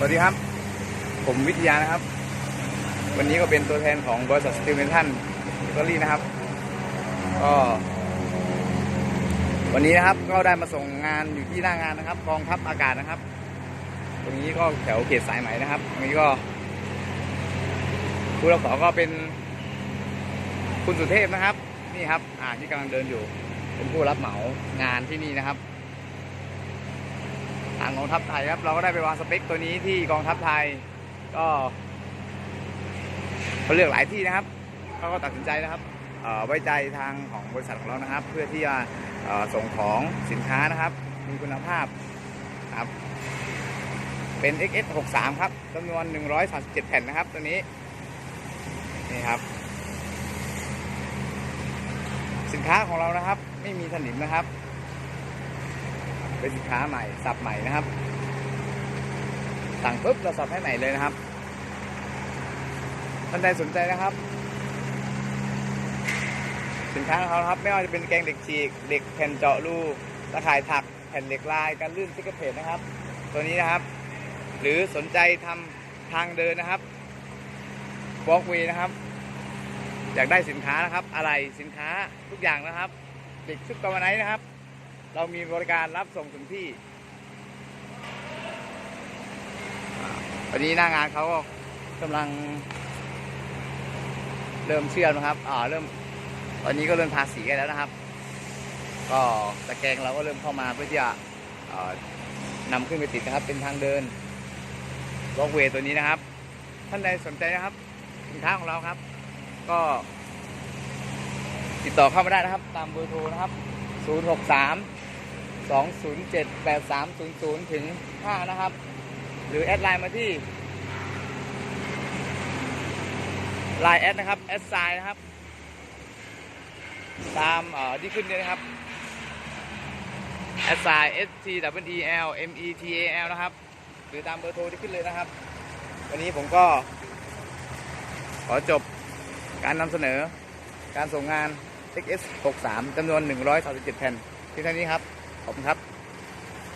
สวัสดีครับ ผมวิทยานะครับ วันนี้ก็เป็นตัวแทนของบริษัทสตีเวนทันอิตาลีนะครับ ก็ วันนี้นะครับก็ได้มาส่งงานอยู่ที่หน้างานนะครับ กองทัพอากาศนะครับ ตรงนี้ก็แถวเขตสายไหมนะครับตรงนี้ก็ผู้รับสอก็เป็น คุณสุเทพนะครับ นี่ครับ อ่าที่กำลังเดินอยู่ เป็นผู้รับเหมางานที่นี่นะครับ งกองทัพไทยครับ เราก็ได้ไปวางสเปคตัวนี้ที่กองทัพไทย ก็เขาเลือกหลายที่นะครับเขาก็ตัดสินใจนะครับไว้ใจทางของบริษัทของเรานะครับ เพื่อที่จะส่งของสินค้านะครับ มีคุณภาพครับ เป็น XS 63 ครับจำนวน 137 แผ่นนะครับ ตัวนี้นี่ครับ สินค้าของเรานะครับ ไม่มีสนิมนะครับ เป็นสินค้าใหม่สับใหม่นะครับ สั่งปุ๊บเราสับให้ใหม่เลยนะครับท่านใดสนใจนะครับ สินค้าของเขาครับ ไม่ว่าจะเป็นแกงเด็กฉีกเด็กแผ่นเจาะรูตะข่ายถักแผ่นเหล็กลายการลื่นติ๊กเกอร์เพจนะครับ ตัวนี้นะครับ หรือสนใจทำทางเดินนะครับวอล์กเวนะครับ อยากได้สินค้านะครับ อะไรสินค้าทุกอย่างนะครับ เด็กชุดกำมไนนะครับ เรามีบริการรับส่งถึงที่ วันนี้หน้างานเขาก็กำลัง เริ่มเชื่อมนะครับ อ่าเริ่มตอนนี้ก็เริ่มทาสีกันแล้วนะครับ ก็ตะแกรงเราก็เริ่มเข้ามาเพื่อที่จะนำขึ้นไปติดนะครับ เป็นทางเดินวอล์กเวตัวนี้นะครับ ท่านใดสนใจนะครับสินค้าของเราครับ ก็ติดต่อเข้ามาได้นะครับ ตามเบอร์โทรนะครับ 063 207 8300 ถึง 5 นะครับ หรือแอดไลน์มาที่ไลน์แอดนะครับแอดไซน์นะครับ ตามเอ่อที่ขึ้นเนี่ยนะครับแอดไซน์ S T W E L M E T A L นะครับ หรือตามเบอร์โทรที่ขึ้นเลยนะครับ วันนี้ผมก็ ขอจบการนำเสนอการส่งงาน XS 63 จำนวน 137 แผ่นที่เท่านี้ครับ ขอบคุณครับ